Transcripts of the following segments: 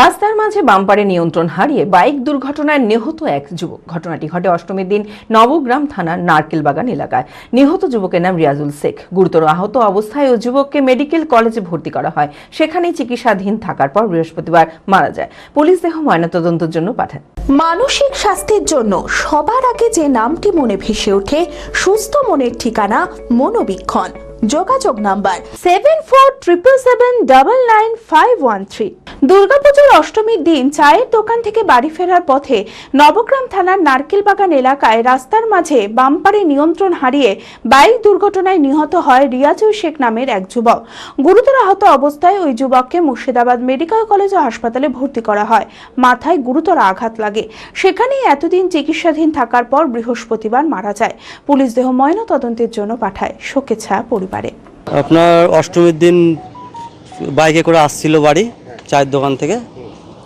রাস্তার মাঝে বাম্পারে নিয়ন্ত্রণ হারিয়ে বাইক দুর্ঘটনায় নিহত এক যুবক। ঘটনাটি ঘটে অষ্টমীর দিন নবগ্রাম থানার নারকেলবাগান এলাকায়। নিহত যুবকের নাম রিয়াজুল শেখ। গুরুতর আহত অবস্থায় ও যুবককে মেডিকেল কলেজে ভর্তি করা হয়। সেখানেই চিকিৎসাধীন থাকার পর বৃহস্পতিবার মারা যায়। পুলিশ দেহ ময়নাতদন্তের জন্য পাঠায়। মানসিক স্বাস্থ্যের জন্য সবার আগে যে নামটি মনে ভেসে ওঠে, সুস্থ মনের ঠিকানা মনোবীক্ষণ। যোগাযোগ number seven four triple seven double nine five one three দুর্গাপুজোর অষ্টমীর দিন চায়ের দোকান থেকে বাড়ি ফেরার পথে নবগ্রাম থানার নারকেল বাগান এলাকায় রাস্তার মাঝে বাম্পারে নিয়ন্ত্রণ হারিয়ে বাইক দুর্ঘটনায় নিহত হয় রিয়াজুল শেখ নামের এক যুবক। গুরুতর আহত অবস্থায় ওই যুবককে মুর্শিদাবাদ মেডিকেল কলেজ ও হাসপাতালে ভর্তি করা হয়। মাথায় গুরুতর আঘাত লাগে। সেখানেই এতদিন চিকিৎসাধীন থাকার পর বৃহস্পতিবার মারা যায়। পুলিশ দেহ ময়না তদন্তের জন্য পাঠায়। শোকে ছায়া পরিবারে আপনার অষ্টমীর দিন বাইকে করে আসছিল বাড়ি চায়ের দোকান থেকে।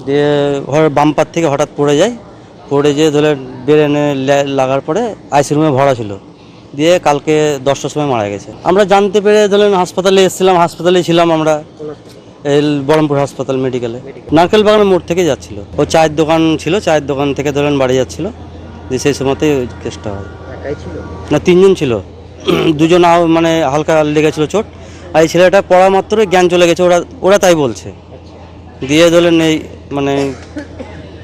দিয়ে ঘরের বাম্পার থেকে হঠাৎ পড়ে যায়। পড়ে যেয়ে ধরে ব্রেনে লাগার পরে আইসি রুমে ভরা ছিল। দিয়ে কালকে দশটার সময় মারা গেছে। আমরা জানতে পেরে ধরেন হাসপাতালে এসেছিলাম হাসপাতালে ছিলাম আমরা। এই বহরমপুর হাসপাতাল মেডিকেলে। নারকেল বাগানের মোড় থেকে যাচ্ছিল। ও চায়ের দোকান ছিল চায়ের দোকান থেকে ধরেন বাড়ি যাচ্ছিল। দিয়ে সেই সময়তেই ওই কেসটা হয়। না তিনজন ছিল। দুজন মানে হালকা লেগেছিল চোট, আর এই ছেলেটা পড়া মাত্রই জ্ঞান চলে গেছে, ওরা ওরা তাই বলছে। দিয়ে ধরেন এই মানে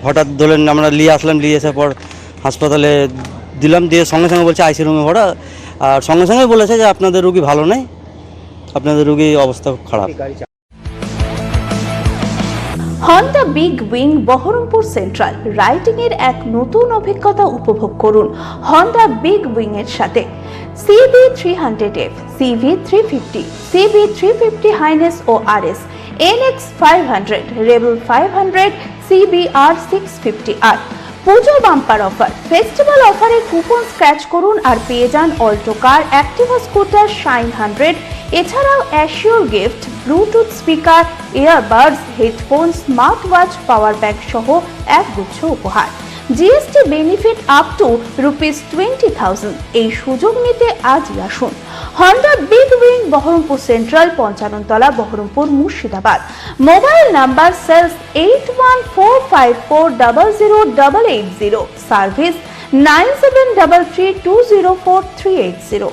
হঠাৎ ধরেন আমরা নিয়ে আসলাম নিয়ে আসার পর হাসপাতালে দিলাম, দিয়ে সঙ্গে সঙ্গে বলছে আইসি রুমে ভরা। আর সঙ্গে সঙ্গে বলেছে যে আপনাদের রুগী ভালো নেই, আপনাদের রুগী অবস্থা খুব খারাপ। Honda big wing Baharampur central riding এর এক নতুন অভিজ্ঞতা উপভোগ করুন হন্ডা বিগ উইং এর সাথে CB three hundred F CV three fifty CB three fifty Highness ও R S NX five hundred rebel five hundred CB R six fifty R Puja bumper offer. Festival অফারে coupon scratch করুন আর পেয়ে যান Alto car Activa scooter Shine hundred এছাড়াও assure gift bluetooth speaker earbuds headphone smart watch power bank সহ এক গুচ্ছ উপহার। GST benefit up to rupees twenty thousand এই সুযোগ নিতে আজই আসুন। Honda big wing Baharampur central Panchanantala Baharampur Murshidabad. Mobile number sales eight one four five four double zero double eight zero service nine seven double three two zero four three eight zero